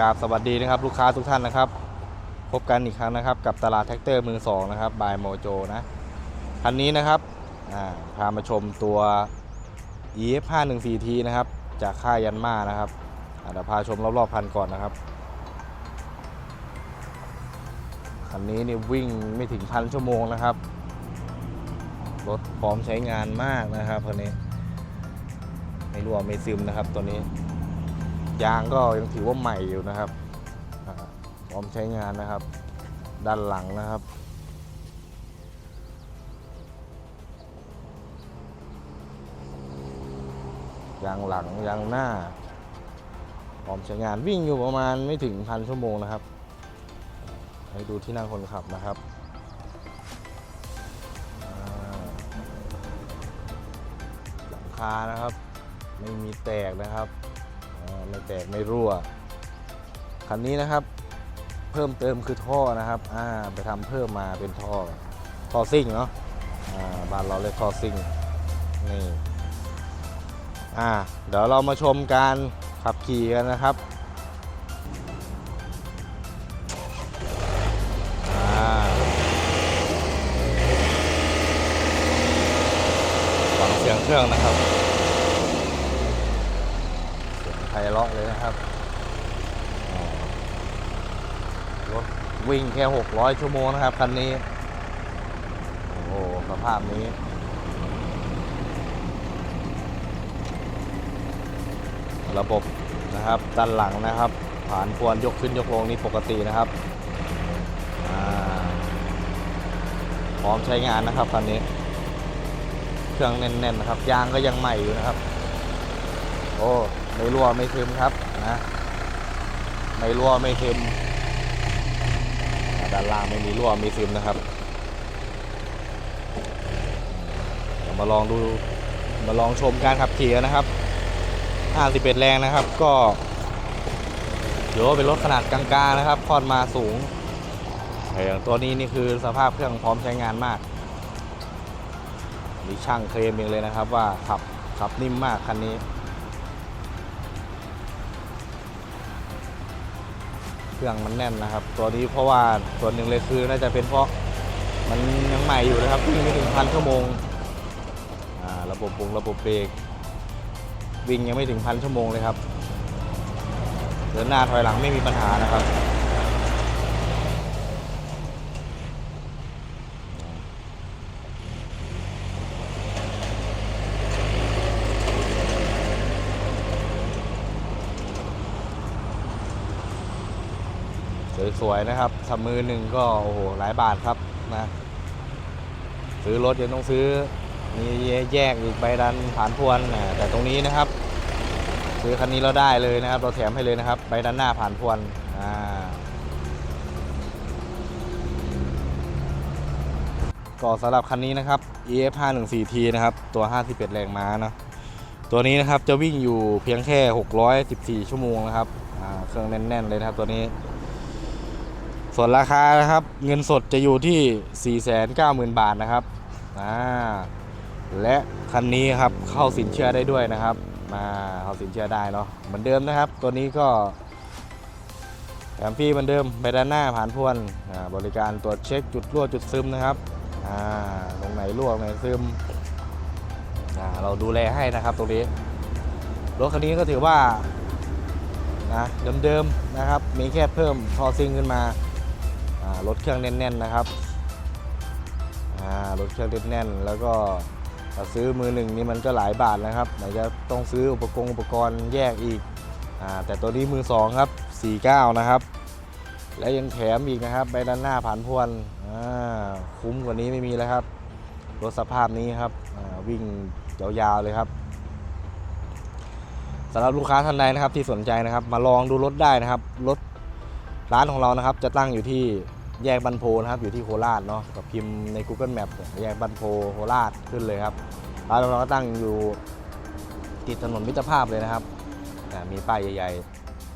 ราบสวัสดีนะครับลูกค้าทุกท่านนะครับ พบกันอีกครั้งนะครับ กับตลาดแท็กเตอร์มือสองนะครับบายโมโจนะคันนี้นะครับพามาชมตัว EF 5 1 4 T นะครับ จากค่ายยันมานะครับเดี๋ยวพาชมรอบๆพันก่อนนะครับคันนี้นี่วิ่งไม่ถึงพันชั่วโมงนะครับรถพร้อมใช้งานมากนะครับคันนี้ ไม่รั่วไม่ซึมนะครับตัวนี้ ยางก็ยังถือว่าใหม่อยู่นะครับพร้อมใช้งานนะครับ ด้านหลังนะครับยางหลังยางหน้าพร้อมใช้งานวิ่งอยู่ประมาณไม่ถึงพันชั่วโมงนะครับ ให้ดูที่นั่งคนขับนะครับหลังคานะครับ ไม่มีแตกนะครับ ไม่แตกไม่รั่ว คันนี้นะครับ เพิ่มเติมคือท่อนะครับอ่าไปทำเพิ่มมาเป็นท่อท่อซิ่งเนาะอ่าบ้านเราเรียกท่อซิ่งนี่อ่าเดี๋ยวเรามาชมการขับขี่กันนะครับฟังเสียงเครื่องนะครับ พเราะเลยนะครับอ่ารถวิ่งแค่ 600 ชั่วโมงนะครับ คันนี้ โอ้โหสภาพนี้ ระบบนะครับด้านหลังนะครับผ่านพวนยกขึ้นยกลงนี่ปกตินะครับอ่าพร้อมใช้งานนะครับคันนี้ เครื่องแน่นๆนะครับ ยางก็ยังใหม่อยู่นะครับ โอ้ ไม่รั่วไม่ซึมครับนะไม่รั่วไม่ซึมด้านล่างไม่มีรั่วไม่ซึมนะครับเดี๋ยวมาลองดูมาลองชมการขับขี่นะครับ51แรงนะครับก็ถือว่าเป็นรถขนาดกลางๆนะครับคลอดมาสูงอย่างตัวนี้นี่คือสภาพเครื่องพร้อมใช้งานมาก มีช่างเคลมเองเลยนะครับว่าขับขับนิ่มมากคันนี้ รื่องมันแน่นนะครับ ตัวนี้เพราะว่าส่วนหนึ่งเลยคือน่าจะเป็นเพราะมันยังใหม่อยู่นะครับวิ่งไม่ถึงพันชั่วโมงระบบปรุงระบบเบรกวิ่งยังไม่ถึงพันชั่วโมงเลยครับเดินหน้าถอยหลังไม่มีปัญหานะครับ สวยๆนะครับทำมือหนึ่งก็โอ้โหหลายบาทครับนะซื้อรถยังต้องซื้อมีแยกอีกใบดันผ่านพวนนะแต่ตรงนี้นะครับ ซื้อคันนี้เราได้เลยนะครับ เราแถมให้เลยนะครับ ใบด้านหน้าผ่านพวนอ่าก็สำหรับคันนี้นะครับ EF 5 1 4 T นะครับ ตัว 51 แรงม้านะตัวนี้นะครับจะวิ่งอยู่เพียงแค่ 614 ชั่วโมงนะครับเครื่องแน่น ๆ เลยนะครับตัวนี้ ส่วนราคานะครับเงินสดจะอยู่ที่ 490,000 บาทนะครับอ่าและคันนี้ครับเข้าสินเชื่อได้ด้วยนะครับมาเข้าสินเชื่อได้เนาะเหมือนเดิมนะครับ ตัวนี้ก็แถมฟรีเหมือนเดิมไปด้านหน้าผ่านพวนอ่าบริการตรวจเช็คจุดรั่วจุดซึมนะครับอ่าตรงไหนรั่วตรงไหนซึมอ่าเราดูแลให้นะครับตรงนี้รถคันนี้ก็ถือว่านะเดิมๆนะครับ มีแค่เพิ่มทอซิงขึ้นมา รถเครื่องแน่นๆนะครับรถเครื่องแน่นๆแล้วก็ซื้อมือหนึ่งนี่มันก็หลายบาทนะครับไหนจะต้องซื้ออุปกรณ์อุปกรณ์แยกอีกอแต่ตัวนี้มือสองครับ49นะครับ และยังแถมอีกนะครับใบด้านหน้าผ่านพวนคุ้มกว่านี้ไม่มีแล้วครับรถสภาพนี้ครับวิ่งยาวๆเลยครับสำหรับลูกค้าท่านใดนะครับที่สนใจนะครับ มาลองดูรถได้นะครับรถ ร้านของเรานะครับจะตั้งอยู่ที่แยกบันโพนะครับอยู่ที่โคราชเนาะกับพิมพ์ใน Google Map แยกบันโพโคราชขึ้นเลยครับร้านเราก็ตั้งอยู่ติดถนนมิตรภาพเลยนะครับมีป้ายใหญ่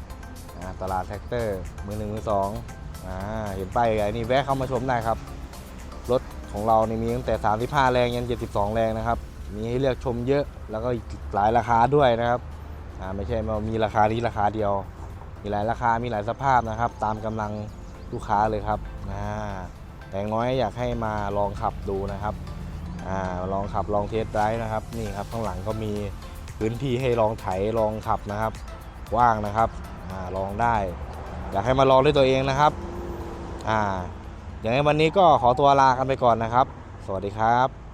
ๆตลาดแท็กเตอร์มือหนึ่งมือสองอเห็นป้ายใหญ่นี่แวะเข้ามาชมได้ครับ รถของเรานี่มีตั้งแต่ 35 แรงยัน 72 แรงนะครับมีให้เลือกชมเยอะแล้วก็หลายราคาด้วยนะครับไม่ใช่ว่ามีราคานี้ราคาเดียว มีหลายราคา มีหลายสภาพนะครับ ตามกำลังลูกค้าเลยครับอ่าแต่อย่างน้อยอยากให้มาลองขับดูนะครับอ่าลองขับลองเทสไดร์นะครับ นี่ครับข้างหลังก็มีพื้นที่ให้ลองไถลองขับนะครับว้างนะครับอ่าลองได้ อยากให้มาลองด้วยตัวเองนะครับอ่าอย่างในวันนี้ก็ขอตัวลากันไปก่อนนะครับ สวัสดีครับ